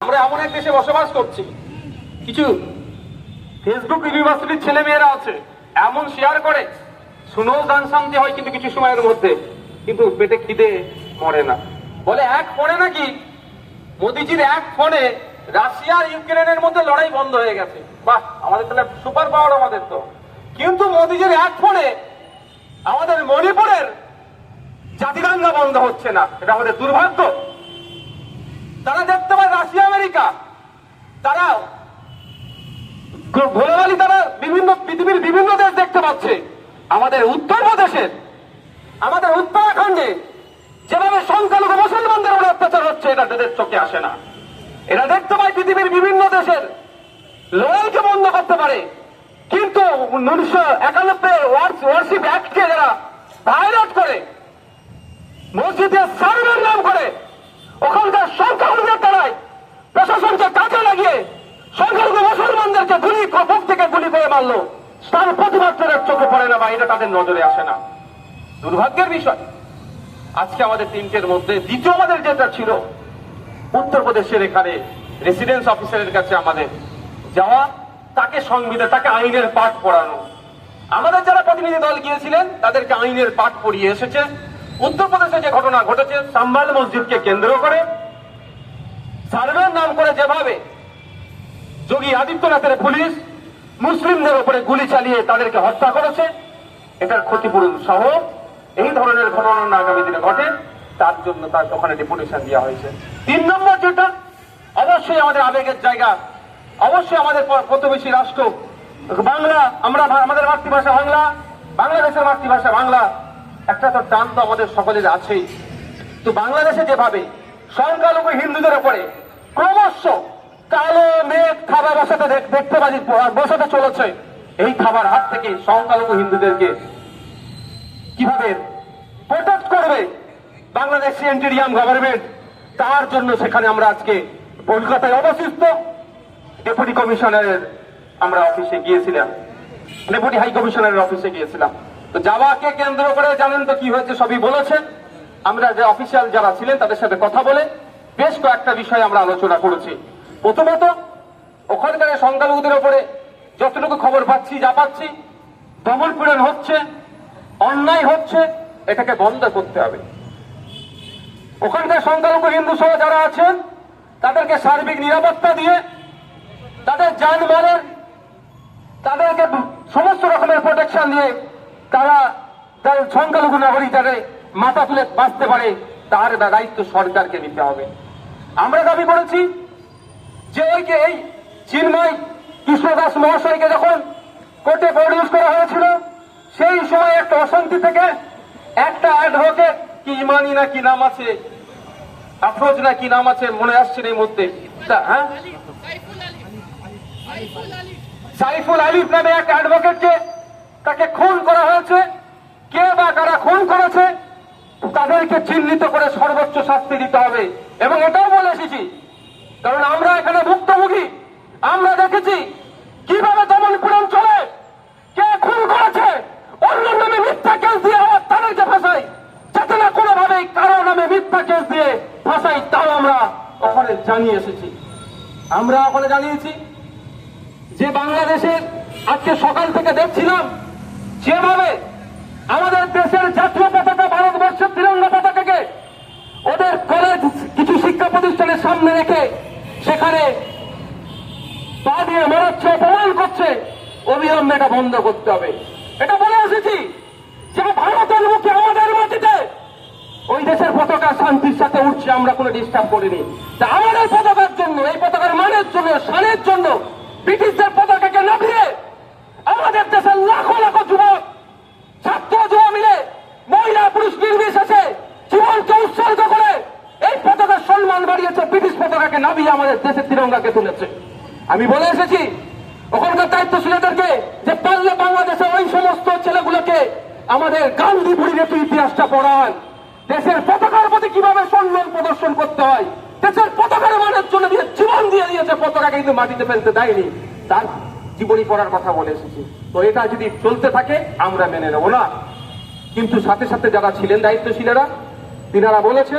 আমরা এমন এক দেশে বসবাস করছি। কিছু ফেসবুক ইউনিভার্সিটির ছেলে মেয়েরা আছে, এমন শেয়ার করে। শুনেও গান শান্তি হয় কিন্তু কিছু সময়ের মধ্যে, কিন্তু পেটে খিদে মরে না। বলে, এক ফোনে নাকি? মোদিজির এক ফোনে রাশিয়া আর ইউক্রেনের মধ্যে লড়াই বন্ধ হয়ে গেছে। বাহ, আমাদের তাহলে সুপার পাওয়ার আমাদের তো। কিন্তু মোদিজির এক ফোনে আমাদের মণিপুরের জাতিগঙ্গা বন্ধ হচ্ছে না। এটা আমাদের দুর্ভাগ্য। তারা রাশিয়া আমেরিকা। তারা ভোলাবালি তারা বিভিন্ন পৃথিবীর বিভিন্ন দেশ দেখতে পাচ্ছে। আমাদের উত্তরপ্রদেশের, আমাদের উত্তরাখণ্ডে যেভাবে সংখ্যালঘু মুসলমানদের উপর অত্যাচার হচ্ছে, এটা তাদের চোখে আসে না। এরা দেখতে পায় পৃথিবীর বিভিন্ন দেশের লড়াইকে বন্ধ করতে পারে। কিন্তু উনিশশো একানব্বই ওয়ার্শিপ অ্যাক্টকে যারা ভায়োলেট করে মসজিদে সার্ভের নাম করে, ওখানকার সংখ্যালঘুদের তারাই প্রশাসনকে কাজে লাগিয়ে সংখ্যালঘু মুসলমানদেরকে গুলি বুক থেকে গুলি করে মারলো। তার প্রতিবাদ তাদের চোখে পড়ে না বা এটা তাদের নজরে আসে না। দুর্ভাগ্যের বিষয়। আজকে আমাদের তিনটের মধ্যে দ্বিতীয় আমাদের যেটা ছিল, উত্তরপ্রদেশের এখানে রেসিডেন্স অফিসারের কাছে আমাদের যাওয়া, তাকে সংবিধান, তাকে আইনের পাঠ পড়ানো। আমাদের যারা প্রতিনিধি দল গিয়েছিলেন, তাদেরকে আইনের পাঠ পড়িয়ে এসেছে। উত্তরপ্রদেশে যে ঘটনা ঘটেছে, সাম্বাল মসজিদকে কেন্দ্র করে সার্ভের নাম করে যেভাবে যোগী আদিত্যনাথের পুলিশ মুসলিমদের উপরে গুলি চালিয়ে তাদেরকে হত্যা করেছে, এটার ক্ষতিপূরণ সহ এই ধরনের ঘটনা আগামী দিনে ঘটে, তার জন্য তার ওখানে ডেপুটেশন দেওয়া হয়েছে। তিন নম্বর যেটা, অবশ্যই আমাদের আবেগের জায়গা, অবশ্যই আমাদের প্রতিবেশী রাষ্ট্র, বাংলা, আমরা আমাদের মাতৃভাষা বাংলা, বাংলাদেশের মাতৃভাষা বাংলা, একটা তো টান তো আমাদের সকলের আছেই। তো বাংলাদেশে যেভাবে সংখ্যালঘু হিন্দুদের উপরে ক্রমশ কালো মেঘ খাবার বসাতে দেখ- দেখতে পাচ্ছি বসাতে চলেছে। এই খাবার হাত থেকে সংখ্যালঘু হিন্দুদেরকে কীভাবে প্রোটেক্ট করবে বাংলাদেশ সেন্টেরিয়াম গভর্নমেন্ট তার জন্য সেখানে আমরা আজকে কলকাতায় অবস্থিত। ডেপুটি কমিশনারের আমরা অফিসে গিয়েছিলাম। ডেপুটি হাই কমিশনারের অফিসে গিয়েছিলাম। তো যাওয়াকে কেন্দ্র করে জানেন তো কি হয়েছে, সবই বলেছেন। আমরা যে অফিসিয়াল যারা ছিলেন তাদের সাথে কথা বলে বেশ কয়েকটা বিষয় আমরা আলোচনা করেছি। প্রথমত, ওখানকার সংখ্যালঘুদের ওপরে যতটুকু খবর পাচ্ছি, যা পাচ্ছি, দমন পীড়ন হচ্ছে, অন্যায় হচ্ছে, এটাকে বন্ধ করতে হবে। ওখানকার সংখ্যালঘু হিন্দু সহ যারা আছেন, তাদেরকে সার্বিক নিরাপত্তা দিয়ে, তাদের যানবাহনের, তাদেরকে সমস্ত রকমের প্রোটেকশন দিয়ে তারা তার সংখ্যালঘু নাগরিক যাতে মাথা তুলে বাঁচতে পারে, তার দায়িত্ব সরকারকে নিতে হবে। আমরা দাবি করেছি যে ওই যে এই চিন্ময় কৃষ্ণদাস মহাশয়কে যখন কোর্টে প্রডিউস করা হয়েছিল, সেই সময় একটা অশান্তি থেকে একটা অ্যাডভোকেট কি ইমানি না কি নাম আছে, আফরোজ না কি নাম আছে, মনে আসছে এই মধ্যে হ্যাঁ? সাইফুল আলী সাইফুল আলী সাইফুল আলিফ নামে এক অ্যাডভোকেটকে খুন করা হয়েছে কে বা কারা খুন করেছে তাদেরকে চিহ্নিত করে সর্বোচ্চ শাস্তি দিতে হবে। এবং এটাও বলে এসেছি, কারণ আমরা এখানে ভুক্তভোগী, আমরা দেখেছি কীভাবে দমন পীড়ন চলে, কে খুন করেছে, অন্য নামে মিথ্যা কেস দিয়ে আবার তাদেরকে ফাঁসাই, যাতে না কোনোভাবেই কারও নামে মিথ্যা কেস দিয়ে ফাঁসাই, তাও আমরা ওখানে জানিয়ে এসেছি। আমরা ওখানে জানিয়েছি যে বাংলাদেশের আজকে সকাল থেকে দেখছিলাম, যেভাবে আমাদের দেশের জাতীয় পতাকা ভারতবর্ষের তিরঙ্গা পতাকাকে ওদের কলেজ কিছু শিক্ষা প্রতিষ্ঠানের সামনে রেখে সেখানে পা দিয়ে মেরোচ্ছে করছে অবিলম্বে এটা বন্ধ করতে হবে। এটা বলে এসেছি যে ভারতের মুখে আমাদের মাটিতে ওই দেশের পতাকা শান্তির সাথে উঠছে, আমরা কোনো ডিস্টার্ব করিনি। তা আমাদের পতাকার জন্য, এই পতাকার মানের জন্য সানের জন্য ব্রিটিশদের পতাকাকে নামিয়ে আমাদের দেশের লাখো লাখো যুবক, ছাত্র যুবা মিলে মহিলা, পুরুষ নির্বিশেষে জীবনকে উৎসর্গ করে এই পতাকার সম্মান বাড়িয়েছে, ব্রিটিশ পতাকাকে নামিয়ে আমাদের দেশের তিরঙ্গাকে তুলেছে। আমি বলে এসেছি দায়িত্বশীলদেরকে যে পারলে বাংলাদেশের ওই সমস্ত ছেলেগুলোকে আমাদের গান্ধী বুড়ির ইতিহাসটা পড়ান। দেশের পতাকার প্রতি কীভাবে সম্মান প্রদর্শন করতে হয়, দেশের পতাকার মানের জন্য দিয়ে জীবন দিয়ে দিয়েছে পতাকাকে কিন্তু মাটিতে ফেলতে দেয়নি। তার জীবনী পড়ার কথা বলে এসেছি। তো এটা যদি চলতে থাকে, আমরা মেনে নেব না। কিন্তু সাথে সাথে যারা ছিলেন দায়িত্বশীলেরা, তিনারা বলেছে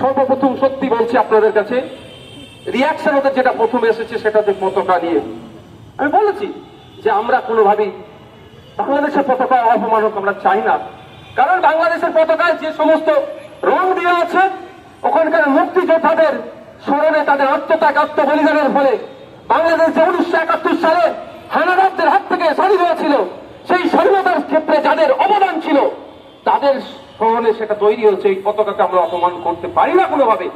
সর্বপ্রথম সত্যি বলছি আপনাদের কাছে রিয়াকশন ওদের যেটা প্রথমে এসেছে সেটা যে পতাকা নিয়ে। আমি বলেছি যে আমরা কোনোভাবেই বাংলাদেশের পতাকা অপমান হোক আমরা চাই না। কারণ বাংলাদেশের পতাকায় যে সমস্ত রং দেওয়া আছে, ওখানকার মুক্তিযোদ্ধাদের স্মরণে তাদের আত্মত্যাগ, আত্মবলিদানের ফলে বাংলাদেশ যে উনিশশো একাত্তর সালে হানাদারদের হাত থেকে স্বাধীন হয়েছিল সেই স্বাধীনতার ক্ষেত্রে যাদের অবদান ছিল, তাদের স্মরণে সেটা তৈরি হয়েছে। এই পতাকাকে আমরা অপমান করতে পারি না কোনোভাবে।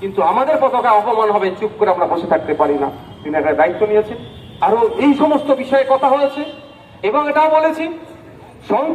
কিন্তু আমাদের পতাকা অপমান হবে, চুপ করে আমরা বসে থাকতে পারি না। তিনি একটা দায়িত্ব নিয়েছেন। আরও এই সমস্ত বিষয়ে কথা হয়েছে এবং এটাও বলেছি সংখ্যা